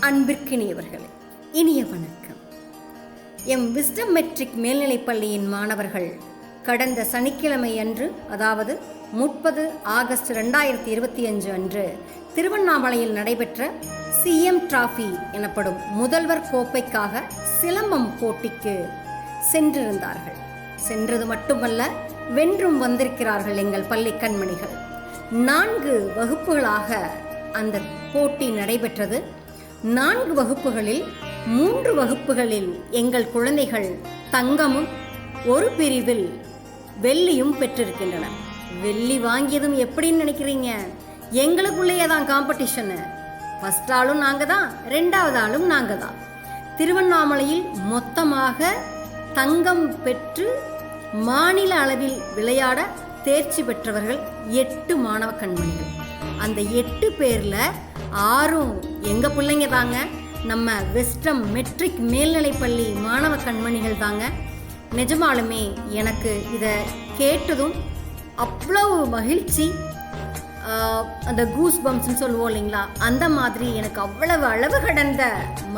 அன்பிற்கினியவர்களே இனிய வணக்கம். M wisdom matric மேல்நிலைப் பள்ளியின் மாணவர்கள் கடந்த சனிக்கிழமை அன்று அதாவது முப்பது ஆகஸ்ட் ரெண்டாயிரத்தி இருபத்தி அஞ்சு அன்று திருவண்ணாமலையில் நடைபெற்ற சிஎம் டிராஃபி எனப்படும் முதல்வர் கோப்பைக்காக சிலம்பம் போட்டிக்கு சென்றிருந்தார்கள். சென்றது மட்டுமல்ல வென்றும் வந்திருக்கிறார்கள் எங்கள் பள்ளி கண்மணிகள். நான்கு வகுப்புகளாக அந்த போட்டி நடைபெற்றது. நான்கு வகுப்புகளில் மூன்று வகுப்புகளில் எங்கள் குழந்தைகள் தங்கமும் ஒரு பிரிவில் வெள்ளியும் பெற்றிருக்கின்றன வெள்ளி வாங்கியதும் எப்படின்னு நினைக்கிறீங்க? எங்களுக்குள்ளேயே தான் காம்படிஷனு ஃபஸ்ட் ஆளும் நாங்கள் தான் ரெண்டாவது ஆளும் நாங்கள் தான் திருவண்ணாமலையில் மொத்தமாக தங்கம் பெற்று மாநில அளவில் விளையாட தேர்ச்சி பெற்றவர்கள் எட்டு மாணவ கண்மணிகள். அந்த எட்டு பேரில் ஆறும் எங்கள் பிள்ளைங்க தாங்க. நம்ம வெஸ்டம் மெட்ரிக் மேல்நிலைப்பள்ளி மாணவ கண்மணிகள் தாங்க. நிஜமாலுமே எனக்கு இதை கேட்டதும் அவ்வளவு மகிழ்ச்சி. அந்த கூஸ் பம்ப்ஸ்ன்னு சொல்லுவோம் இல்லைங்களா? அந்த மாதிரி எனக்கு அவ்வளவு அளவு கடந்த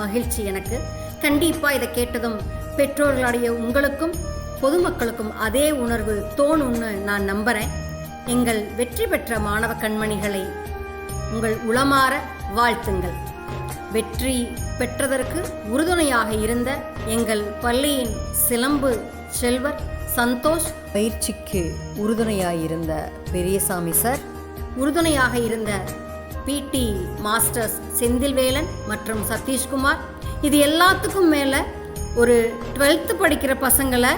மகிழ்ச்சி எனக்கு. கண்டிப்பாக இதை கேட்டதும் பெற்றோர்களுடைய உங்களுக்கும் பொதுமக்களுக்கும் அதே உணர்வு தோணும்னு நான் நம்புகிறேன் எங்கள் வெற்றி பெற்ற மாணவ கண்மணிகளை உங்கள் உளமாற வாழ்த்துங்கள். வெற்றி பெற்றதற்கு உறுதுணையாக இருந்த எங்கள் பள்ளியின் சிலம்பு செல்வர் சந்தோஷ். பயிற்சிக்கு உறுதுணையாயிருந்த பெரியசாமி சார். உறுதுணையாக இருந்த பிடி மாஸ்டர்ஸ் செந்தில்வேலன் மற்றும் சதீஷ்குமார். இது எல்லாத்துக்கும் மேலே ஒரு டுவெல்த்து படிக்கிற பசங்களை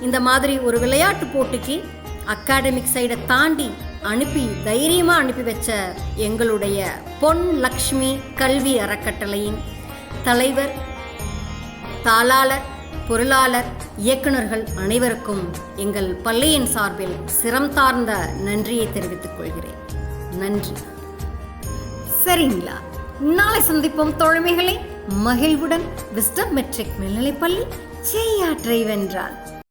இந்த மாதிரி ஒரு விளையாட்டு போட்டிக்கு அகாடமிக் சைடை தாண்டி அனுப்பி தைரியமாக அனுப்பி வச்ச எங்களுடைய பொன் லக்ஷ்மி கல்வி அறக்கட்டளையின் தலைவர் தாளாளர் பொருளாளர் இயக்குனர்கள் அனைவருக்கும் எங்கள் பள்ளியின் சார்பில் சிரம் தார்ந்த நன்றியை தெரிவித்துக் கொள்கிறேன். நன்றி. சரிங்களா. நாளை சந்திப்போம் தோழமைகளை. மகிழ்வுடன் விஸ்டம் மெட்ரிக் மேல்நிலைப்பள்ளி செய்யாற்றை வென்றார்